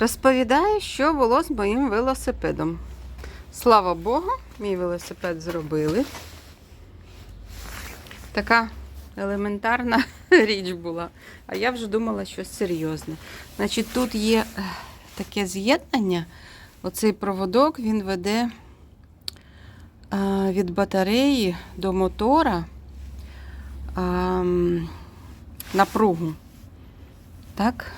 Розповідаю, що було з моїм велосипедом. Слава Богу, мій велосипед зробили. Така елементарна річ була. А я вже думала щось серйозне. Значить, тут є е, таке з'єднання. Оцей проводок він веде е, від батареї до мотора ем, напругу. Так?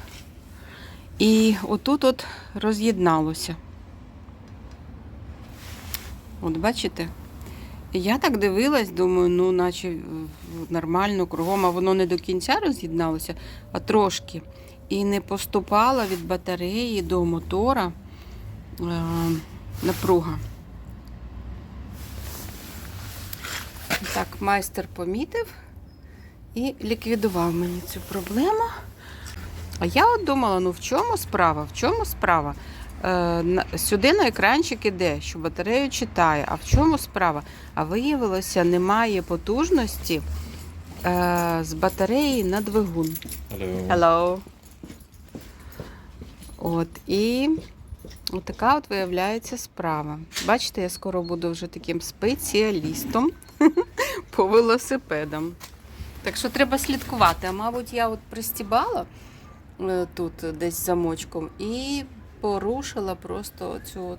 І отут от роз'єдналося. От бачите? Я так дивилась, думаю, ну, наче нормально кругом, а воно не до кінця роз'єдналося, а трошки. І не поступала від батареї до мотора е, напруга. Так, майстер помітив і ліквідував мені цю проблему. А я от думала, ну в чому справа? В чому справа? Е, сюди на екранчик іде, що батарею читає. А в чому справа? А виявилося, немає потужності е, з батареї на двигун. Hello. Hello. От, і от така от виявляється справа. Бачите, я скоро буду вже таким спеціалістом по велосипедам. Так що треба слідкувати. А мабуть, я от пристібала тут десь замочком і порушила просто оцю от,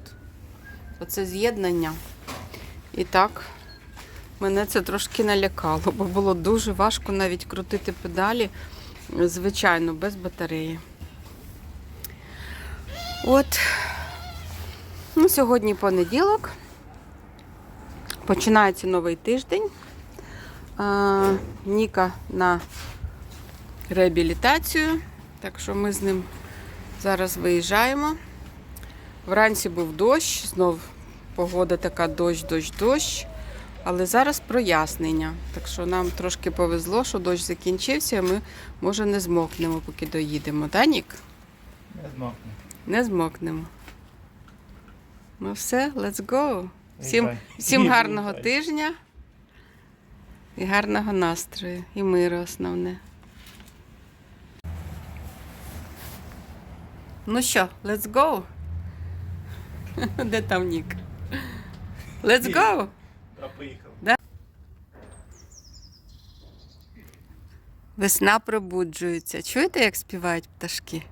оце з'єднання. І так, мене це трошки налякало, бо було дуже важко навіть крутити педалі, звичайно, без батареї. От, ну, сьогодні понеділок. Починається новий тиждень. Ніка на реабілітацію, так що ми з ним зараз виїжджаємо. Вранці був дощ, знов погода така дощ, дощ, дощ. Але зараз прояснення. Так що нам трошки повезло, що дощ закінчився, а ми, може, не змокнемо, поки доїдемо. Так, Нік? Не змокне. Не змокнемо. Ну все, let's go. Всім, всім гарного тижня і гарного настрою, і миру основне. Ну що, let's go. Де там Нік? Let's go! Поїхав. Весна пробуджується. Чуєте, як співають пташки?